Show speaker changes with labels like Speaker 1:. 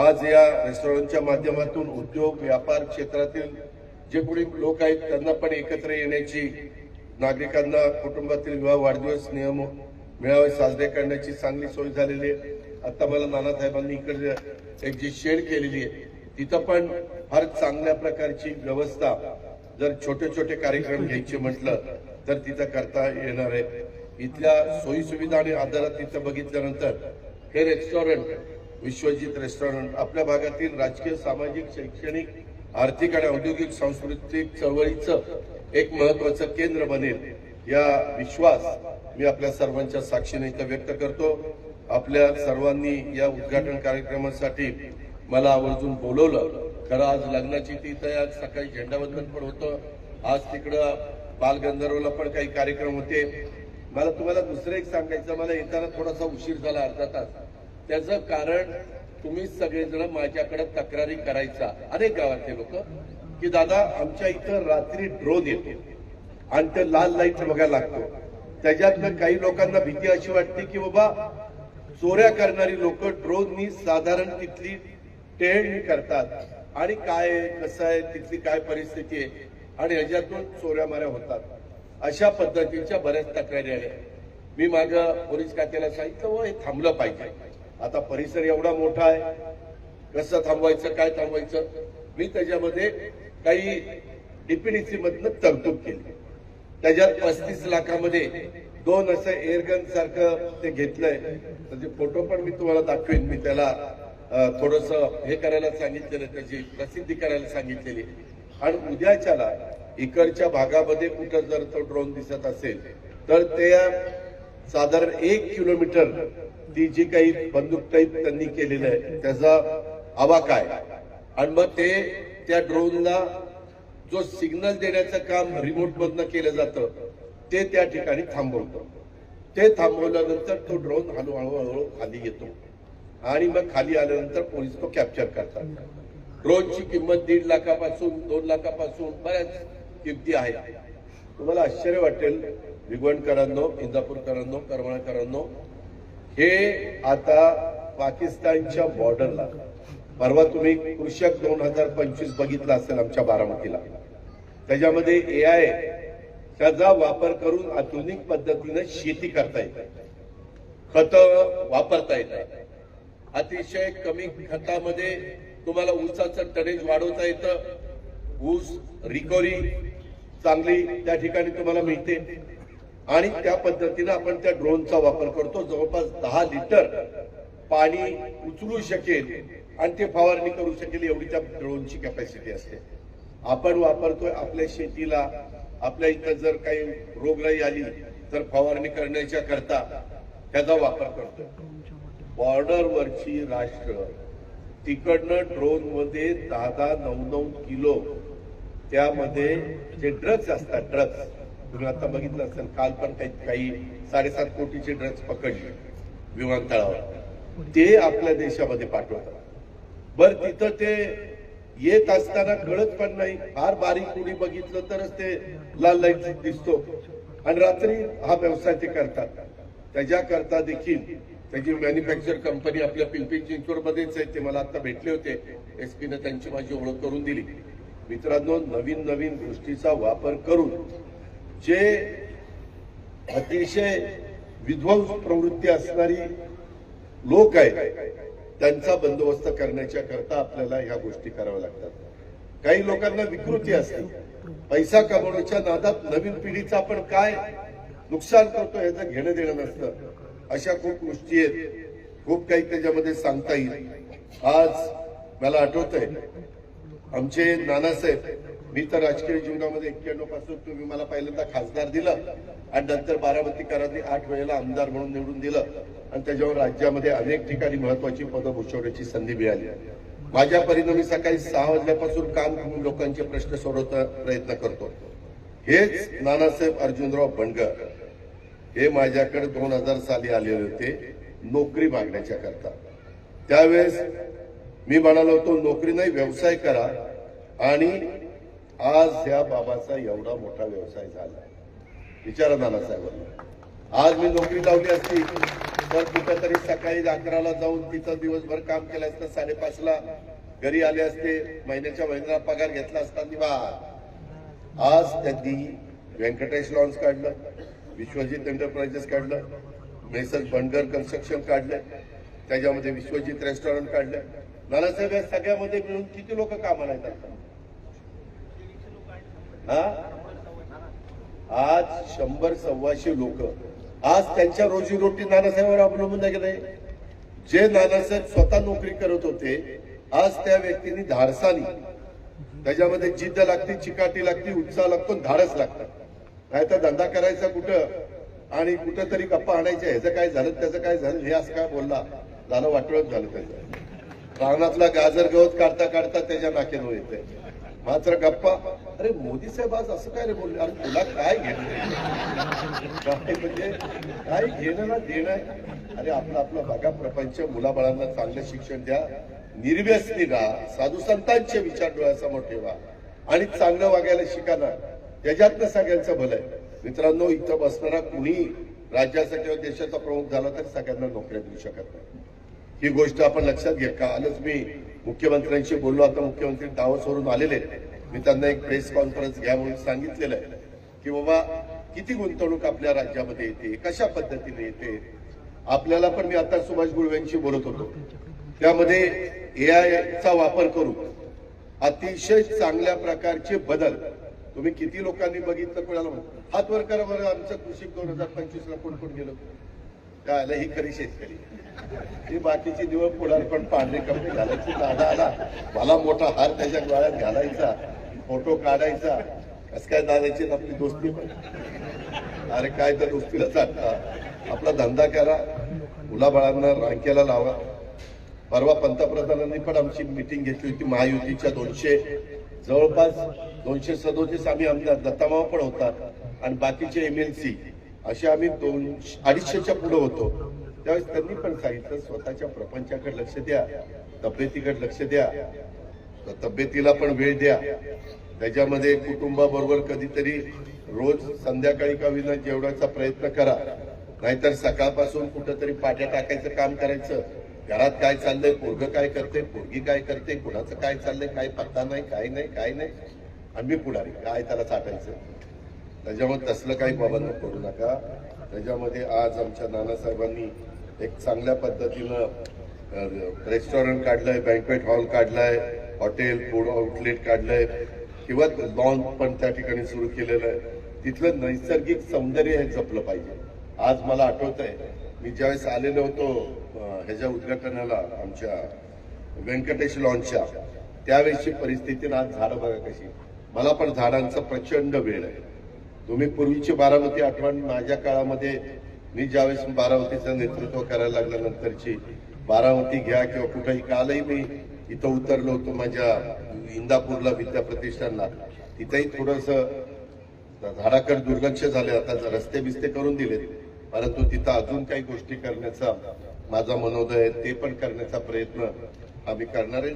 Speaker 1: आज या रेस्टॉरंटच्या माध्यमातून उद्योग व्यापार क्षेत्रातील जे कोणी लोक आहेत त्यांना पण एकत्र येण्याची नागरिकांना कुटुंबातील विवाह वाढदिवस नियम मेळावे साजरे करण्याची चांगली सोय झालेली आहे. आता मला नानासाहेबांनी इकडे एक जी शेड केलेली आहे तिथं पण फार चांगल्या प्रकारची व्यवस्था जर छोटे छोटे कार्यक्रम घ्यायचे म्हटलं तर तिथं करता येणार आहे. इथल्या सोयी सुविधा आणि आधारात तिथं बघितल्यानंतर हे रेस्टॉरंट विश्वजित रेस्टॉरंट. आपल्या भागातील राजकीय सामाजिक शैक्षणिक आर्थिक आणि औद्योगिक सांस्कृतिक चळवळीचं एक महत्वाचं केंद्र बनेल. या विश्वास मी आपल्या सर्वांच्या साक्षीने इथं व्यक्त करतो. आपल्या सर्वांनी या उद्घाटन कार्यक्रमासाठी मला आवर्जून बोलवलं. खरं आज लग्नाची ती तयार सकाळी झेंडावंदन पण होतं. आज तिकडं बालगंधर्वला पण काही कार्यक्रम होते. मला तुम्हाला दुसरं एक सांगायचं मला येताना थोडासा उशीर झाला अर्धा तास. त्याचं कारण तुम्ही सगळेजण माझ्याकडे तक्रारी करायचा. अनेक गावातले लोक. की दादा आमच्या इथं रात्री ड्रोन येतो. आणि ते लाल लाइट बघायला लागतो. त्याच्यातनं काही लोकांना भीती अशी वाटते की बाबा चोऱ्या करणारी लोक ड्रोननी साधारण तिथली टेळणी करतात. आणि काय कसं आहे तिथली काय परिस्थिती आहे. आणि ह्याच्यातून चोऱ्या माऱ्या होतात. अशा पद्धतीच्या बऱ्याच तक्रारी आल्या. मी माझ्या पोलीस खात्याला सांगितलं व हे थांबलं पाहिजे. आता परिसर एवढा मोठा आहे. कसं थांबवायचं काय थांबवायचं? मी त्याच्यामध्ये काही डीपीडीसी मधनं तरतूद केली. त्याच्यात पस्तीस लाखामध्ये दोन असं एअरगन सारखं ते घेतलंय. त्याचे फोटो पण मी तुम्हाला दाखवेन. मी त्याला थोडस हे करायला सांगितलेलं त्याची प्रसिद्धी करायला सांगितलेली. आणि उद्याच्याला इकडच्या भागामध्ये कुठं जर तो ड्रोन दिसत असेल तर ते साधारण एक किलोमीटर ती जी काही बंदूक टाईप त्यांनी केलेलं आहे त्याचा हवा काय? आणि मग ते त्या ड्रोनला जो सिग्नल देण्याचं काम रिमोट मधनं केलं जातं ते त्या ठिकाणी थांबवतं. ते थांबवल्यानंतर तो ड्रोन हळूहळू हळूहळू खाली येतो. आणि मग खाली आल्यानंतर पोलीस तो कॅप्चर करतात. ड्रोनची किंमत दीड लाखापासून दोन लाखापासून बऱ्याच किमती आहेत. तुम्हाला आश्चर्य वाटेल भिगवणकरांनो इंदापूरकरांनो करमळकरांनो हे आता पाकिस्तानच्या बॉर्डरला परवा तुम्ही कृषक दोन हजार पंचवीस बघितला असेल आमच्या बारामतीला. त्याच्यामध्ये ए आय त्याचा वापर करून आधुनिक पद्धतीनं शेती करता येते. खत वापरता येतात अतिशय कमी खतामध्ये तुम्हाला ऊसाचं टनेज वाढवता येतं. ऊस रिकव्हरी चांगली त्या ठिकाणी तुम्हाला मिळते. आणि त्या पद्धतीनं आपण त्या ड्रोनचा वापर करतो. जवळपास दहा लिटर पाणी उचलू शकेल आणि ते फवारणी करू शकेल एवढी त्या ड्रोनची कॅपॅसिटी असते. आपण वापरतोय आपल्या शेतीला. आपल्या इथं जर काही रोगराई आली तर फवारणी करण्याच्या करता त्याचा वापर करतोय. बॉर्डरवरची राष्ट्र तिकडनं ड्रोनमध्ये दहा दहा नऊ नऊ किलो. त्यामध्ये जे ड्रग्ज असतात ड्रग्ज तुम्ही आता बघितलं असेल काल पण काही काही साडेसात कोटीचे ड्रग्ज पकडले विमानतळावर. ते आपल्या देशामध्ये पाठवतात. बर तिथं ते येत असताना कळत पण नाही. फार बारीक कुणी बघितलं तरच ते लाल लाइट दिसतो. आणि रात्री हा व्यवसाय ते करतात. त्याच्याकरता देखील त्याची मॅन्युफॅक्चर कंपनी आपल्या पिंपरी चिंचवड मध्येच आहे. ते मला आता भेटले होते. एस पीने त्यांची माझी ओळख करून दिली. मित्रांनो नवीन नवीन गोष्टीचा वापर करून जे अतिशय विध्वंस प्रवृत्ती असणारी लोक आहेत त्यांचा बंदोबस्त करण्याच्या करता आपल्याला ह्या गोष्टी कराव्या लागतात. काही लोकांना विकृती असते. पैसा कमवण्याच्या नादात नवीन पिढीचं आपण काय नुकसान करतो याचं घेणं देणं नसतं. अशा खूप गोष्टी आहेत. खूप काही त्याच्यामध्ये सांगता येईल. आज मला आठवत आहे आमचे नानासाहेब मी तर राजकीय जीवनामध्ये एक्क्याण्णवपासून तुम्ही मला पहिल्यांदा खासदार दिलं आणि नंतर बारामतीकरांनी आठ वेळेला आमदार म्हणून निवडून दिलं आणि त्याच्यावर राज्यामध्ये अनेक ठिकाणी महत्वाची पदं भूषवण्याची संधी मिळाली. माझ्या परीनं मी सकाळी सहा वाजल्यापासून काम करून लोकांचे प्रश्न सोडवता प्रयत्न करतो. हेच नानासाहेब अर्जुनराव बनगर. हे माझ्याकडे दोन हजार साली आलेले होते नोकरी मागण्याच्या करता. त्यावेळेस मी म्हणालो होतो नोकरी नाही व्यवसाय करा. आणि आज ह्या बाबाचा एवढा मोठा व्यवसाय झाला. विचारा नानासाहेबांना. आज मी नोकरी लावली असती तर कुठेतरी सकाळी अकराला जाऊन तिथं दिवसभर काम केलं असतं साडेपाचला घरी आले असते महिन्याच्या महिन्याला पगार घेतला असता निवार आज त्यांनी व्यंकटेश लॉन्स काढलं विश्वजित एंटरप्राइजेस काढलं मेसर बंडर कन्स्ट्रक्शन काढलं त्याच्यामध्ये विश्वजित रेस्टॉरंट काढलं नानासाहेब या सगळ्यामध्ये मिळून किती लोक कामाला येतात हा? आज शंभर सव्वाशे लोक. आज त्यांच्या रोजीरोटी नानासाहेबांवर अवलंबून आहे की नाही? जे नानासाहेब स्वतः नोकरी करत होते आज त्या व्यक्तीने धाडसानी. त्याच्यामध्ये जिद्द लागते चिकाटी लागते उत्साह लागतो धाडस लागतात नाही तर धंदा करायचा कुठं? आणि कुठं तरी गप्पा आणायच्या ह्याचं काय झालं त्याचं काय झालं हे असं काय बोलला? झालं वाटोळत झालं त्याचं. रानातला गाजर गवत काढता काढता त्याच्या नाकेनं येते मात्र गप्पा अरे मोदी साहेब आज असं काय रे बोलले? अरे तुला काय घेणं काय म्हणजे काय घेणं ना देणं अरे आपलं आपलं बघा प्रपंच मुलाबाळांना चांगलं शिक्षण द्या. निर्व्यसनी राहा. साधू संतांचे विचार डोळ्यासमोर ठेवा. आणि चांगलं वागायला शिका ना. त्याच्यातनं सगळ्यांचं भलं आहे. मित्रांनो इथं बसणारा कुणी राज्याचा किंवा देशाचा प्रमुख झाला तर सगळ्यांना नोकऱ्या देऊ शकत नाही. ही गोष्ट आपण लक्षात घ्या कालच मी मुख्यमंत्र्यांशी बोललो. आता मुख्यमंत्री दावसवरून आलेले आहेत. मी त्यांना एक प्रेस कॉन्फरन्स घ्या म्हणून सांगितलेलं आहे की बाबा किती गुंतवणूक आपल्या राज्यामध्ये येते? कशा पद्धतीने येते? आपल्याला पण मी आता सुभाष गुळवेंशी बोलत होतो. त्यामध्ये ए चा वापर करून अतिशय चांगल्या प्रकारचे बदल. तुम्ही किती लोकांनी बघितलं कोणाला हातवर हात वर करा बरं आमचं कृषी दोन हजार पंचवीस ला कोण कोण गेलो? आलं ही खरी शेतकरी. ही बाकीची दिवस पुढार पण पांढरे कपडे घालायचे दादा आला. मला मोठा हार त्याच्या गळ्यात घालायचा फोटो काढायचा. कस काय दादाची आपली दोस्ती पण? अरे काय तर दोस्तीला चाटता आपला धंदा करा मुलाबाळांना रांकेला लावा. परवा पंतप्रधानांनी पण आमची मिटिंग घेतली होती महायुतीच्या दोनशे जवळपास दोनशे सदोतीस आम्ही आमदार दत्तामाव पण होता. आणि बाकीचे एमएलसी असे आम्ही दोन अडीचशेच्या पुढं होतो. त्यावेळेस त्यांनी पण सांगितलं स्वतःच्या प्रपंचाकडे लक्ष द्या तब्येतीकडे लक्ष द्या. तब्येतीला पण वेळ द्या. त्याच्यामध्ये कुटुंबाबरोबर कधीतरी रोज संध्याकाळी का विना जेवणाचा प्रयत्न करा. नाहीतर सकाळपासून कुठंतरी पाट्या टाकायचं काम करायचं. घरात काय चाललंय पोरग काय करते पोरगी काय करते कुणाचं काय चाललंय काय पत्ता नाही काय नाही काय नाही. आम्ही पुढारी काय त्याला चाटायचं त्याच्यामुळे तसलं काही बाबांना करू नका. त्याच्यामध्ये आज आमच्या नानासाहेबांनी एक चांगल्या पद्धतीनं रेस्टॉरंट काढलंय बँकवेट हॉल काढलाय हॉटेल फूड आउटलेट काढलंय किंवा लॉन पण त्या ठिकाणी सुरू केलेलं आहे. तिथलं नैसर्गिक सौंदर्य हे जपलं पाहिजे. आज मला आठवत आहे मी ज्यावेळेस आलेलो होतो ह्याच्या उद्घाटनाला आमच्या व्यंकटेश लॉनच्या त्यावेळेसची परिस्थिती आज झाडं बघा कशी. मला पण झाडांचा प्रचंड वेळ आहे. तुम्ही पूर्वीची बारामती आठवण माझ्या काळामध्ये मी ज्यावेळेस बारामतीचं नेतृत्व करायला लागल्यानंतरची बारामती घ्या किंवा कुठेही कालही मी इथं उतरलो होतो माझ्या इंदापूरला विद्या प्रतिष्ठानला. तिथेही थोडस झाडाकडे दुर्लक्ष झाले. आता जर रस्ते बिस्ते करून दिलेत परंतु तिथं अजून काही गोष्टी करण्याचा माझा मनोदय ते पण करण्याचा प्रयत्न आम्ही करणार आहे.